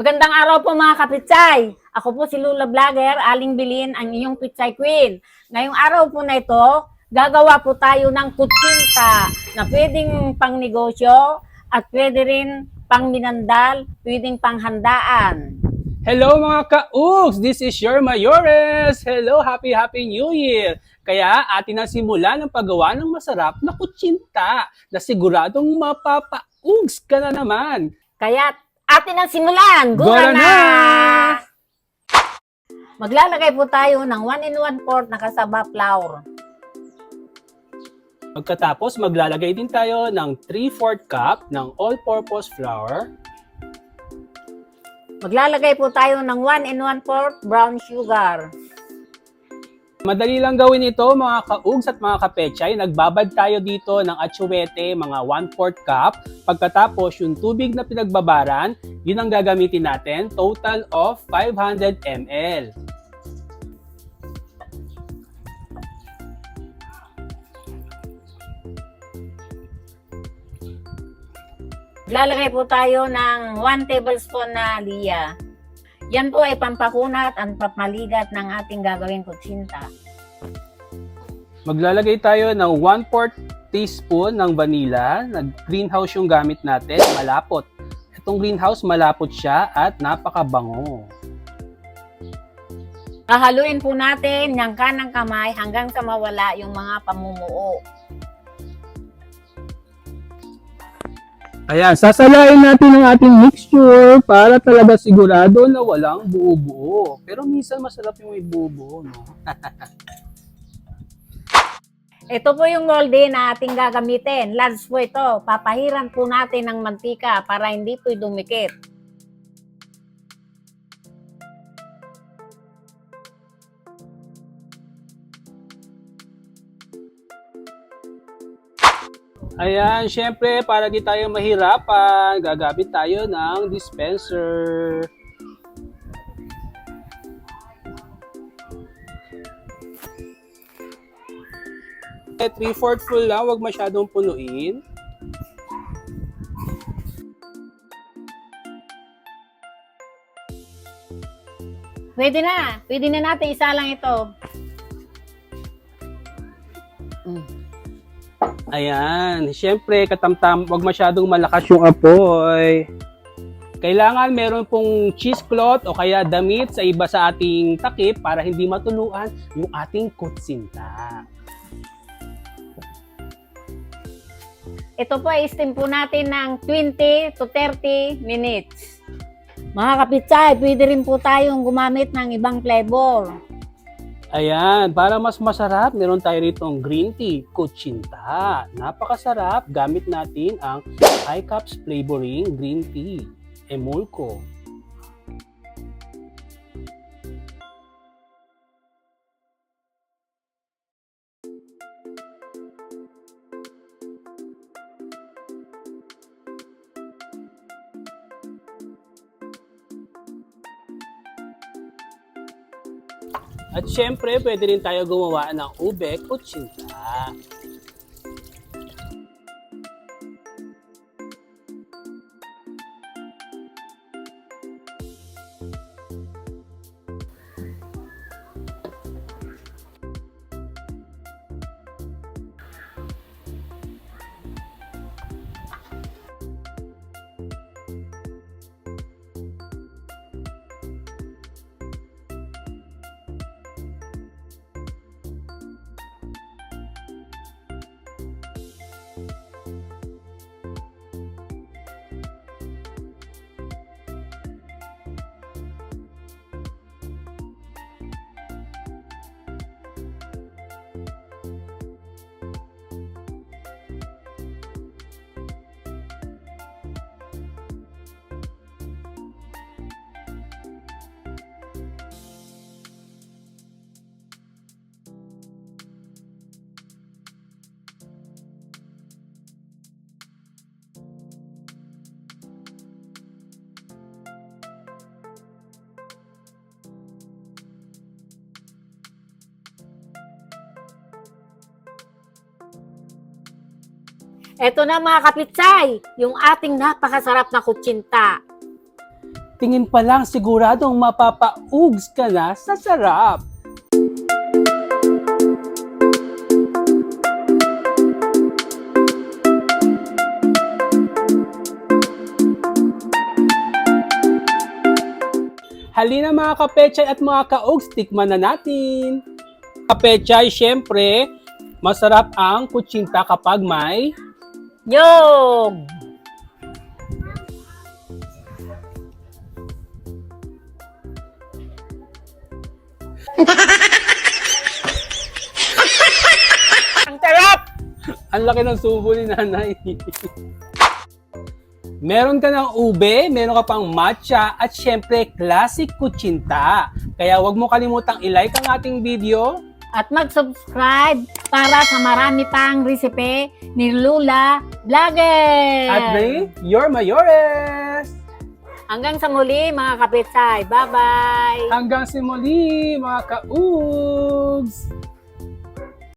Magandang araw po mga kapitsay. Ako po si Lula Vlogger, Aling Bilin, ang inyong Pitsay Queen. Ngayong araw po na ito, gagawa po tayo ng kutsinta na pwedeng pang negosyo at pwede rin pang minandal, pwedeng panghandaan. Hello mga ka-Ugs! This is your Mayores! Hello! Happy Happy New Year! Kaya atin ang simula ng paggawa ng masarap na kutsinta na siguradong mapapa-Ugs ka na naman. Kaya atin ang simulan! Gura Gura na! na! Maglalagay po tayo ng 1 in 1 quart na kasaba flour. Pagkatapos maglalagay din tayo ng 3-4 cup ng all-purpose flour. Maglalagay po tayo ng 1 in 1 quart brown sugar. Madali lang gawin ito mga ka-Ugs at mga kapechay. Nagbabad tayo dito ng atsuwete, mga 1-4 cup. Pagkatapos yung tubig na pinagbabaran, yun ang gagamitin natin, total of 500 ml. Lalagay po tayo ng 1 tablespoon na liya. Yan po ay pampakunat at papaligat ng ating gagawing kutsinta. Maglalagay tayo ng 1/4 teaspoon ng vanilla. Nag-greenhouse yung gamit natin, malapot. Itong greenhouse, malapot siya at napakabango. Hahaluin po natin yung kanang kamay hanggang sa mawala yung mga pamumuo. Ayan, sasalain natin ang ating mixture para talaga sigurado na walang buo-buo. Pero minsan masarap yung may buo-buo, no? Ito po yung molde na ating gagamitin. Large po ito. Papahiran po natin ng mantika para hindi po dumikit. Ayan, syempre, para di tayo mahirapan, gagamit tayo ng dispenser. Eh, 3-4 full lang, wag masyadong punuin. Pwede na. Pwede na natin isa lang ito. Ayan, syempre, katamtam, wag masyadong malakas yung apoy. Kailangan meron pong cheesecloth o kaya damit sa iba sa ating takip para hindi matuluan yung ating kutsinta. Ito po ay steam po natin ng 20 to 30 minutes. Mga kapitsay, pwede rin po tayong gumamit ng ibang flavor. Ayan, para mas masarap, meron tayo rito ang green tea, kutsinta. Napakasarap, gamit natin ang high cups flavoring green tea, emulco. At syempre, pwede rin tayo gumawa ng ube kutsinta. Ito na mga kapitsay, yung ating napakasarap na kutsinta. Tingin pa lang siguradong mapapaugs ka na sa sarap. Halina mga kapechay at mga kaugs, tikman na natin. Kapechay, syempre, masarap ang kutsinta kapag may Yog! Ang sarap! Ang laki ng subo ni nanay. meron ka ng ube, meron ka pang matcha, at syempre, classic kutsinta. Kaya huwag mo kalimutang ilike ang ating video. At mag-subscribe para sa marami pang recipe ni Lula Vlogger! At ni Your Mayores! Hanggang sa muli mga kapitsay. Bye-bye! Hanggang si muli, mga kaugs!